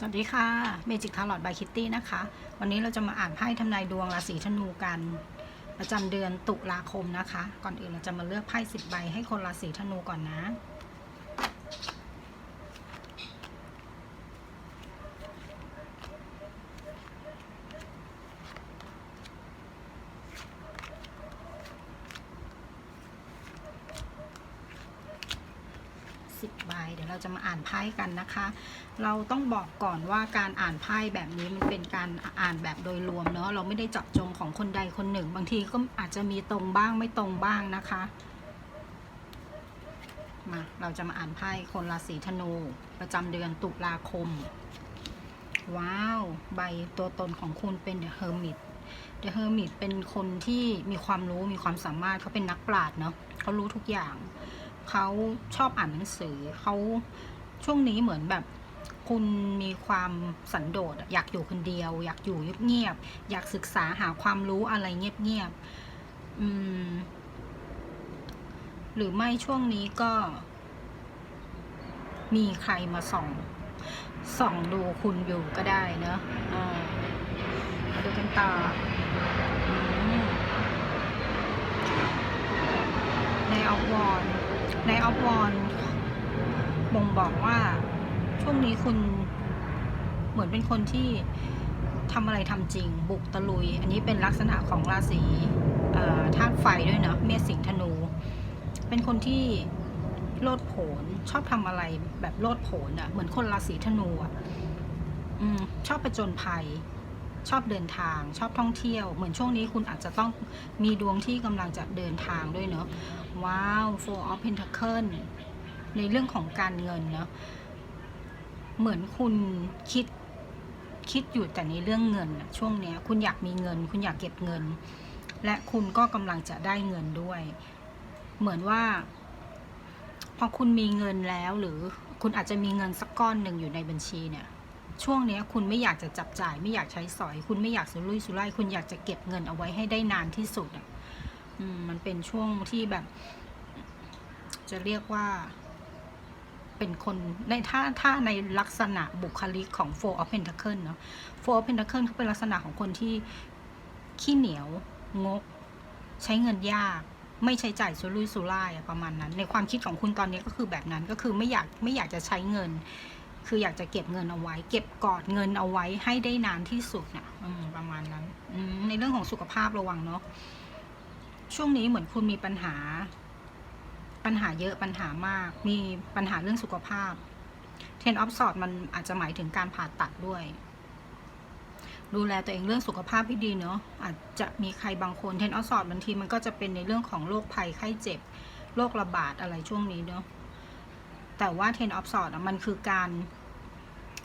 สวัสดีค่ะเมจิกทาร์ลอตบายคิตตี้นะคะ วันนี้เราจะมาอ่านไพ่ทำนายดวงราศีธนูกัน ประจำเดือนตุลาคมนะคะ ก่อนอื่นเราจะมาเลือกไพ่สิบใบให้คนราศีธนูก่อนนะ สิบใบเดี๋ยวเราจะมาอ่านไพ่กันนะคะ เราต้องบอกก่อนว่าการอ่านไพ่แบบนี้มันเป็นการอ่านแบบโดยรวมเนาะเราไม่ได้เจาะจงของคนใดคนหนึ่ง บางทีก็อาจจะมีตรงบ้างไม่ตรงบ้างนะคะ มาเราจะมาอ่านไพ่คนราศีธนู ประจำเดือนตุลาคม ว้าว ใบตัวตนของคุณเป็น The Hermit The Hermit เป็นคนที่มีความรู้มีความสามารถเขาเป็นนักปราชญ์เนาะเขารู้ทุกอย่าง เขาชอบอ่านหนังสือเขาช่วงนี้เหมือนแบบคุณมีความสันโดษอยากอยู่คนเดียว อยากอยู่เงียบๆอยากศึกษาหาความรู้อะไรเงียบๆอืม หรือไม่ช่วงนี้ก็ มีใครมาส่อง ส่องดูคุณอยู่ก็ได้เนอะอ่ามาดูกันต่อในออฟวอน ในออฟวอนบ่งบอกว่าช่วงนี้คุณเหมือนเป็นคนที่ทำอะไรทำจริง บุกตะลุย อันนี้เป็นลักษณะของราศีธาตุไฟด้วยเนาะเมษสิงห์ธนู เป็นคนที่โลดโผนชอบทำอะไรแบบโลดโผนอะ่ะเหมือนคนราศีธนูอะ่ะอืมชอบประจนภัย ชอบเดินทาง ชอบท่องเที่ยว เหมือนช่วงนี้คุณอาจจะต้องมีดวงที่กำลังจะเดินทางด้วยเนาะว้าว four of pentacle ในเรื่องของการเงินเนาะเหมือนคุณคิดคิดอยู่แต่ในเรื่องเงินช่วงเนี้ยคุณอยากมีเงิน คุณอยากเก็บเงิน และคุณก็กำลังจะได้เงินด้วย เหมือนว่า พอคุณมีเงินแล้วหรือคุณอาจจะมีเงินสักก้อนหนึ่งอยู่ในบัญชีเนี่ย ช่วงนี้คุณไม่อยากจะจับจ่าย ไม่อยากใช้สอย คุณไม่อยากสุรุ่ยสุร่ายคุณอยากจะเก็บเงินเอาไว้ให้ได้นานที่สุดอะมันเป็นช่วงที่แบบ จะเรียกว่า เป็นคนในถ้าถ้าในลักษณะบุคลิกของ Four of Pentacle เนาะ Four of Pentacle เขาเป็นลักษณะของคนที่ขี้เหนียว งก ใช้เงินยากไม่ใช้จ่ายสุรุ่ยสุร่ายประมาณนั้น ในความคิดของคุณตอนนี้ก็คือแบบนั้นก็คือไม่อยากไม่อยากจะใช้เงิน คืออยากจะเก็บเงินเอาไว้ เก็บกอดเงินเอาไว้ให้ได้นานที่สุดน่ะประมาณนั้นในเรื่องของสุขภาพระวังเนาะช่วงนี้เหมือนคุณมีปัญหา ปัญหาเยอะปัญหามาก มีปัญหาเรื่องสุขภาพเทนออฟสอดมันอาจจะหมายถึงการผ่าตัดด้วย ดูแลตัวเองเรื่องสุขภาพที่ดีเนาะอาจจะมีใครบางคนเทนออฟสอดบางทีมันก็จะเป็นในเรื่องของโรคภัยไข้เจ็บโรคระบาดอะไรช่วงนี้เนาะแต่ว่าเทนออฟสอดมันคือการ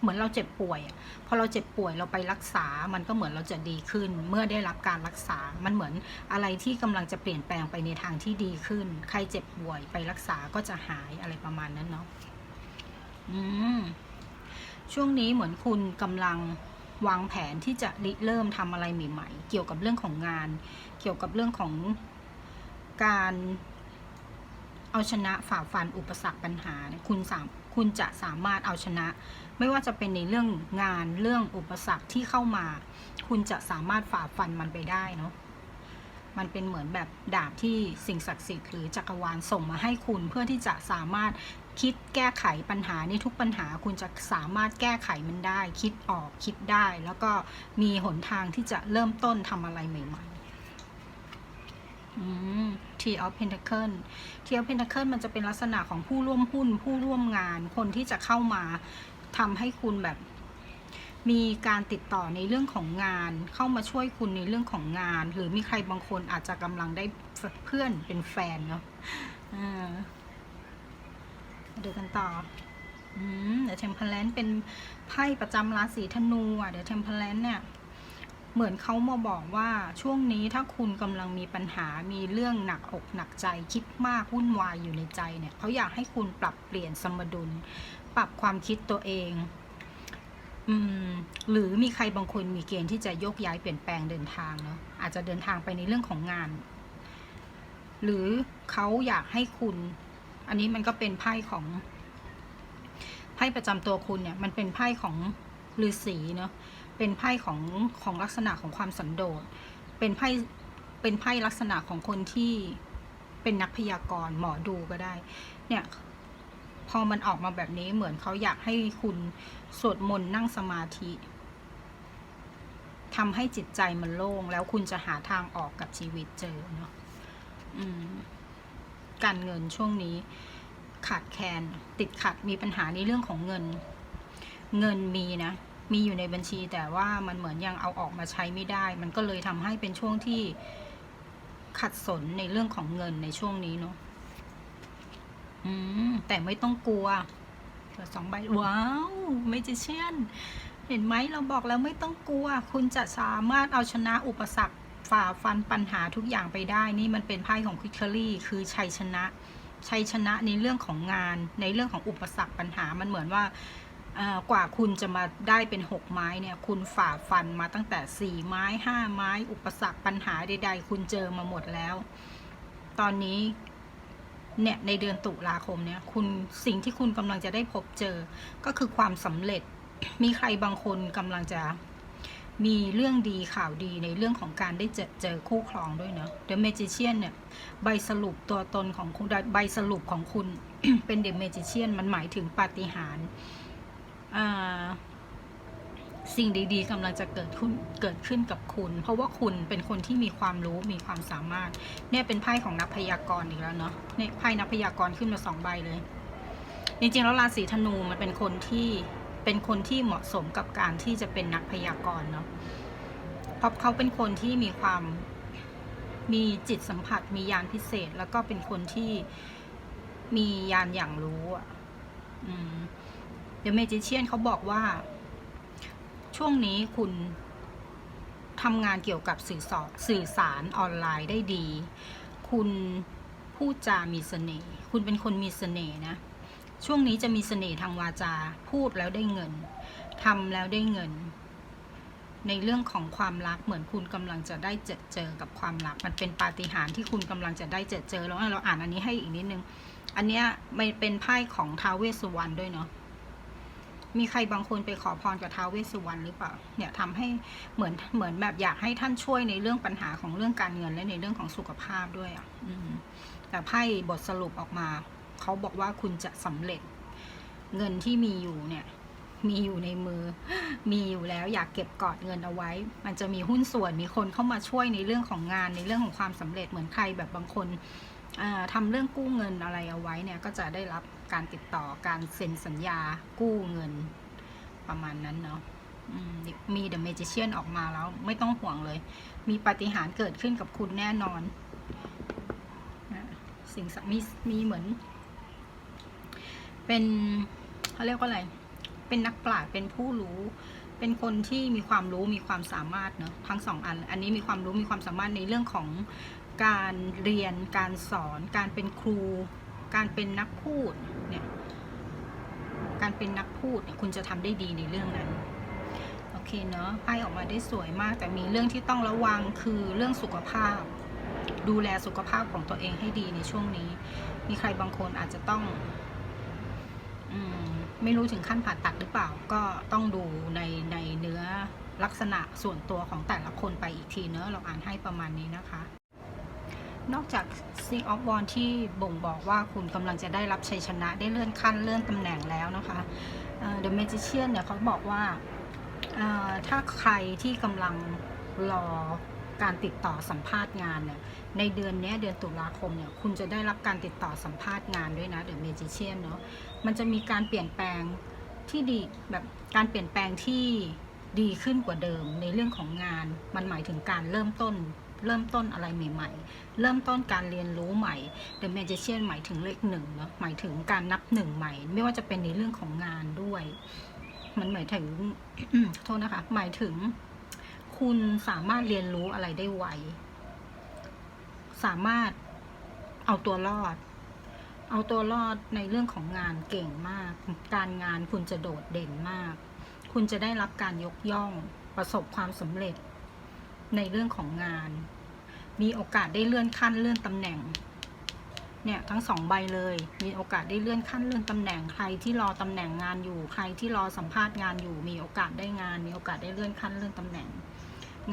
เหมือนเราเจ็บป่วยพอเราเจ็บป่วยเราไปรักษา มันก็เหมือนเราจะดีขึ้น เมื่อได้รับการรักษา มันเหมือนอะไรที่กำลังจะเปลี่ยนแปลงไปในทางที่ดีขึ้น ใครเจ็บป่วยไปรักษาก็จะหายอะไรประมาณนั้นเนาะอืมช่วงนี้เหมือนคุณกำลังวางแผนที่จะริเริ่มทำอะไรใหม่ ๆ เกี่ยวกับเรื่องของงาน เกี่ยวกับเรื่องของการเอาชนะฝ่าฟันอุปสรรคปัญหาเนี่ยคุณสาม คุณจะสามารถเอาชนะ ไม่ว่าจะเป็นในเรื่องงานเรื่องอุปสรรคที่เข้ามา คุณจะสามารถฝ่าฟันมันไปได้เนาะมันเป็นเหมือนแบบดาบที่สิ่งศักดิ์สิทธิ์หรือจักรวาลส่งมาให้คุณเพื่อที่จะสามารถคิดแก้ไขปัญหาในทุกปัญหา คุณจะสามารถแก้ไขมันได้ คิดออกคิดได้ แล้วก็มีหนทางที่จะเริ่มต้นทำอะไรใหม่ ๆ T of Pentacle T of Pentacle มันจะเป็นลักษณะของผู้ร่วมหุ้น ผู้ร่วมงาน คนที่จะเข้ามาทำให้คุณแบบ มีการติดต่อในเรื่องของงาน เข้ามาช่วยคุณในเรื่องของงาน หรือมีใครบางคนอาจจะกำลังได้เพื่อนเป็นแฟนเนาะอ่ามาดูกันต่อเดี๋ยวเทมเพลนเป็นไพ่ประจำราศีธนูอะเดี๋ยวเทมเพลนเนี่ย เหมือนเขามาบอกว่าช่วงนี้ถ้าคุณกำลังมีปัญหามีเรื่องหนักอกหนักใจคิดมากวุ่นวายอยู่ในใจเนี่ยเขาอยากให้คุณปรับเปลี่ยนสมดุล ปรับความคิดตัวเองอืมหรือมีใครบางคนมีเกณฑ์ที่จะโยกย้ายเปลี่ยนแปลงเดินทางเนาะอาจจะเดินทางไปในเรื่องของงาน หรือเขาอยากให้คุณ อันนี้มันก็เป็นไพ่ของไพ่ประจำตัวคุณเนี่ย มันเป็นไพ่ของฤาษีเนาะ เป็นไพ่ของของลักษณะของความสันโดษ เป็นไพ่เป็นไพ่ลักษณะของคนที่เป็นนักพยากรณ์หมอดูก็ได้ เนี่ยพอมันออกมาแบบนี้เหมือนเขาอยากให้คุณสวดมนต์นั่งสมาธิทำให้จิตใจมันโล่ง แล้วคุณจะหาทางออกกับชีวิตเจอเนาะการเงินช่วงนี้ขาดแคลนติดขัดมีปัญหาในเรื่องของเงิน เงินมีนะ มีอยู่ในบัญชี แต่ว่ามันเหมือนยังเอาออกมาใช้ไม่ได้ มันก็เลยทำให้เป็นช่วงที่ขัดสนในเรื่องของเงินในช่วงนี้เนาะอืมแต่ไม่ต้องกลัวเปิดสองใบว้าวไม่จะเช่นเห็นไหมเราบอกแล้วไม่ต้องกลัว คุณจะสามารถเอาชนะอุปสรรคฝ่าฟันปัญหาทุกอย่างไปได้ นี่มันเป็นไพ่ของควิกเกอรี่คือชัยชนะ ชัยชนะในเรื่องของงาน ในเรื่องของอุปสรรคปัญหามันเหมือนว่า กว่าคุณจะมาได้เป็นหกไม้เนี่ยคุณฝ่าฟันมาตั้งแต่สี่ไม้ห้าไม้ อุปสรรคปัญหาใด ๆ คุณเจอมาหมดแล้ว ตอนนี้เนี่ยในเดือนตุลาคมเนี่ยคุณสิ่งที่คุณกำลังจะได้พบเจอ ก็คือความสำเร็จมีใครบางคนกำลังจะมีเรื่องดีข่าวดีในเรื่องของการได้เจอเจอคู่ครองด้วยเนาะ The Magician เนี่ยใบสรุปตัวตนของคุณใบสรุปของคุณเป็น The Magician มันหมายถึงปาฏิหาริย์ สิ่งดีๆกำลังจะเกิดขึ้นเกิดขึ้นกับคุณ เพราะว่าคุณเป็นคนที่มีความรู้มีความสามารถ เนี่ยเป็นไพ่ของนักพยากรณ์อีกแล้วเนาะเนี่ยไพ่นักพยากรณ์ขึ้นมาสองใบเลย จริงๆแล้วราศีธนูมันเป็นคนที่เป็นคนที่เหมาะสมกับการที่จะเป็นนักพยากรณ์เนาะเพราะเขาเป็นคนที่มีความมีจิตสัมผัส มียานพิเศษ แล้วก็เป็นคนที่มียานอย่างรู้อะ อืม เดี๋ยวเมจิเชียนเขาบอกว่า ช่วงนี้คุณทำงานเกี่ยวกับสื่อสารสื่อสารออนไลน์ได้ดี คุณพูดจามีเสน่ห์ คุณเป็นคนมีเสน่ห์นะ ช่วงนี้จะมีเสน่ห์ทางวาจา พูดแล้วได้เงิน ทำแล้วได้เงิน ในเรื่องของความรักเหมือนคุณกำลังจะได้เจอเจอกับความรัก มันเป็นปาฏิหาริย์ที่คุณกำลังจะได้เจอเจอ แล้วเราอ่านอันนี้ให้อีกนิดนึง อันเนี้ยมันเป็นไพ่ของท้าวเวสสุวรรณด้วยเนาะ มีใครบางคนไปขอพรกับท้าวเวสสุวรรณหรือเปล่าเนี่ยทำให้เหมือนเหมือนแบบอยากให้ท่านช่วยในเรื่องปัญหาของเรื่องการเงินและในเรื่องของสุขภาพด้วยอะแต่ไพ่บทสรุปออกมา เขาบอกว่าคุณจะสำเร็จ เงินที่มีอยู่เนี่ยมีอยู่ในมือ มีอยู่แล้วอยากเก็บกอดเงินเอาไว้ มันจะมีหุ้นส่วน มีคนเข้ามาช่วยในเรื่องของงาน ในเรื่องของความสำเร็จ เหมือนใครแบบบางคนอ่าทำเรื่องกู้เงินอะไรเอาไว้เนี่ย ก็จะได้รับการติดต่อการเซ็นสัญญากู้เงินประมาณนั้นเนาะอืมมี The Magician ออกมาแล้ว ไม่ต้องห่วงเลย มีปาฏิหาริย์เกิดขึ้นกับคุณแน่นอน สิ่งมีมีเหมือน เป็นเขาเรียกว่าอะไร เป็นนักปราชญ์เป็นผู้รู้ เป็นคนที่มีความรู้มีความสามารถเนอะทั้งสองอัน อันนี้มีความรู้มีความสามารถในเรื่องของการเรียน การสอน การเป็นครู การเป็นนักพูด การเป็นนักพูดเนี่ยคุณจะทำได้ดีในเรื่องนั้น โอเคเนอะไพ่ออกมาได้สวยมาก แต่มีเรื่องที่ต้องระวังคือเรื่องสุขภาพ ดูแลสุขภาพของตัวเองให้ดีในช่วงนี้ มีใครบางคนอาจจะต้องอมไม่รู้ถึงขั้นผ่าตัดหรือเปล่า ก็ต้องดูในในเนื้อลักษณะส่วนตัวของแต่ละคนไปอีกทีเนอะเราอ่านให้ประมาณนี้นะคะ นอกจาก Six of Wands ที่บ่งบอกว่าคุณกำลังจะได้รับชัยชนะได้เลื่อนขั้นเลื่อนตำแหน่งแล้วนะคะเอ่อ The Magician เนี่ยเขาบอกว่าถ้าใครที่กำลังรอการติดต่อสัมภาษณ์งานเนี่ยในเดือนนี้เดือนตุลาคมเนี่ยคุณจะได้รับการติดต่อสัมภาษณ์งานด้วยนะ The Magician เนาะมันจะมีการเปลี่ยนแปลงที่ดีแบบการเปลี่ยนแปลงที่ดีขึ้นกว่าเดิมในเรื่องของงาน มันหมายถึงการเริ่มต้น เริ่มต้นอะไรใหม่ ๆ เริ่มต้นการเรียนรู้ใหม่ The Magician หมายถึงเลขหนึ่งเนาะหมายถึงการนับหนึ่งใหม่ ไม่ว่าจะเป็นในเรื่องของงานด้วย มันหมายถึงโทษนะคะ หมายถึง คุณสามารถเรียนรู้อะไรได้ไวสามารถเอาตัวรอด เอาตัวรอดในเรื่องของงานเก่งมาก การงานคุณจะโดดเด่นมาก คุณจะได้รับการยกย่องประสบความสำเร็จในเรื่องของงาน มีโอกาสได้เลื่อนขั้นเลื่อนตำแหน่ง เนี่ยทั้งสองใบเลย มีโอกาสได้เลื่อนขั้นเลื่อนตำแหน่ง ใครที่รอตำแหน่งงานอยู่ ใครที่รอสัมภาษณ์งานอยู่ มีโอกาสได้งาน มีโอกาสได้เลื่อนขั้นเลื่อนตำแหน่ง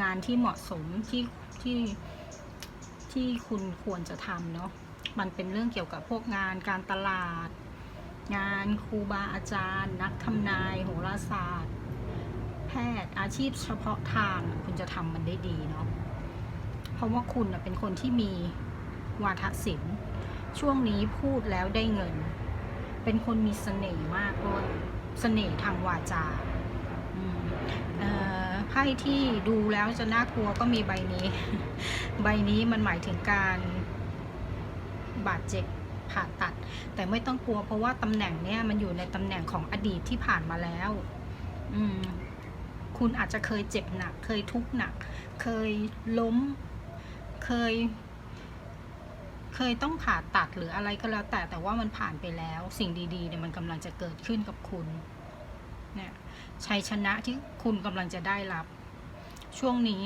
งานที่เหมาะสมที่ที่ที่คุณควรจะทำเนาะ มันเป็นเรื่องเกี่ยวกับพวกงานการตลาด งานครูบาอาจารย์ นักทำนายโหราศาสตร์ แพทย์อาชีพเฉพาะทางคุณจะทำมันได้ดีเนาะ ราะว่าคุณเป็นคนที่มีวาทศิลป์ ช่วงนี้พูดแล้วได้เงิน เป็นคนมีเสน่ห์มากด้วยเสน่ห์ทางวาจาไพ่ที่ดูแล้วจะน่ากลัวก็มีใบนี้ ใบนี้มันหมายถึงการบาดเจ็บผ่าตัด แต่ไม่ต้องกลัวเพราะว่าตำแหน่งเนี้ยมันอยู่ในตำแหน่งของอดีตที่ผ่านมาแล้ว อืมคุณอาจจะเคยเจ็บหนัก เคยทุกข์หนัก เคยล้ม เคย เคยต้องผ่าตัดหรืออะไรก็แล้ว แต่แต่ว่ามันผ่านไปแล้ว สิ่งดีๆเนี่ยมันกำลังจะเกิดขึ้นกับคุณเนี่ยชัยชนะที่คุณกำลังจะได้รับ ช่วงนี้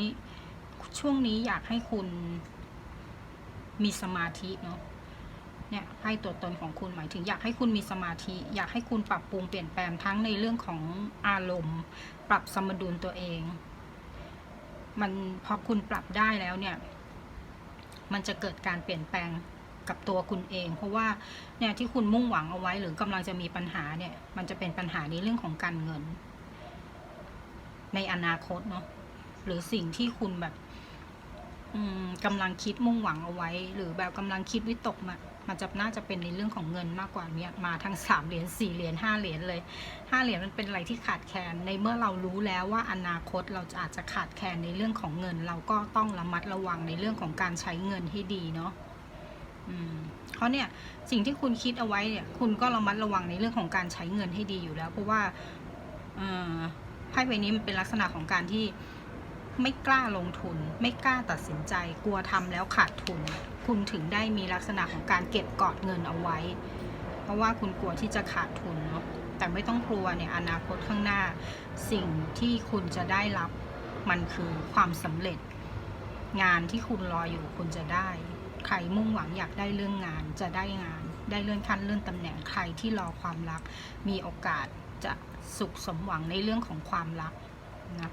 ช่วงนี้อยากให้คุณมีสมาธิเนาะเนี่ยให้ตัวตนของคุณหมายถึงอยากให้คุณมีสมาธิ อยากให้คุณปรับปรุงเปลี่ยนแปลงทั้งในเรื่องของอารมณ์ ปรับสมดุลตัวเอง มันพอคุณปรับได้แล้วเนี่ย มันจะเกิดการเปลี่ยนแปลงกับตัวคุณเอง เพราะว่าเนี่ยที่คุณมุ่งหวังเอาไว้หรือกำลังจะมีปัญหาเนี่ย มันจะเป็นปัญหาในเรื่องของการเงิน ในอนาคตเนาะหรือสิ่งที่คุณแบบกำลังคิดมุ่งหวังเอาไว้ หรือแบบกำลังคิดวิตกมา มันจะน่าจะเป็นในเรื่องของเงินมากกว่าเนี่ยมาทั้งสามเหรียญสี่เหรียญห้าเหรียญเลยห้าเหรียญมันเป็นอะไรที่ขาดแคลนในเมื่อเรารู้แล้วว่าอนาคตเราจะอาจจะขาดแคลนในเรื่องของเงิน เราก็ต้องระมัดระวังในเรื่องของการใช้เงินให้ดีเนาะอืมเพราะเนี่ยสิ่งที่คุณคิดเอาไว้เนี่ยคุณก็ระมัดระวังในเรื่องของการใช้เงินให้ดีอยู่แล้ว เพราะว่าไพ่ใบนี้มันเป็นลักษณะของการที่ ไม่กล้าลงทุน ไม่กล้าตัดสินใจ กลัวทำแล้วขาดทุน คุณถึงได้มีลักษณะของการเก็บกอดเงินเอาไว้ เพราะว่าคุณกลัวที่จะขาดทุนเนาะแต่ไม่ต้องกลัวเนี่ยอนาคตข้างหน้า สิ่งที่คุณจะได้รับมันคือความสำเร็จ งานที่คุณรออยู่คุณจะได้ ใครมุ่งหวังอยากได้เรื่องงานจะได้งาน ได้เลื่อนขั้นเลื่อนตำแหน่งใครที่รอความรัก มีโอกาสจะสุขสมหวังในเรื่องของความรักนะ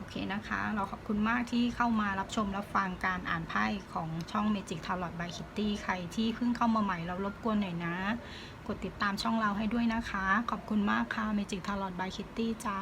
โอเคนะคะ เราขอบคุณมากที่เข้ามารับชมรับฟังการอ่านไพ่ของช่อง Magic Tarot by Kitty ใครที่เพิ่งเข้ามาใหม่เรารบกวนหน่อยนะ กดติดตามช่องเราให้ด้วยนะคะ ขอบคุณมากค่ะ Magic Tarot by Kitty จ้า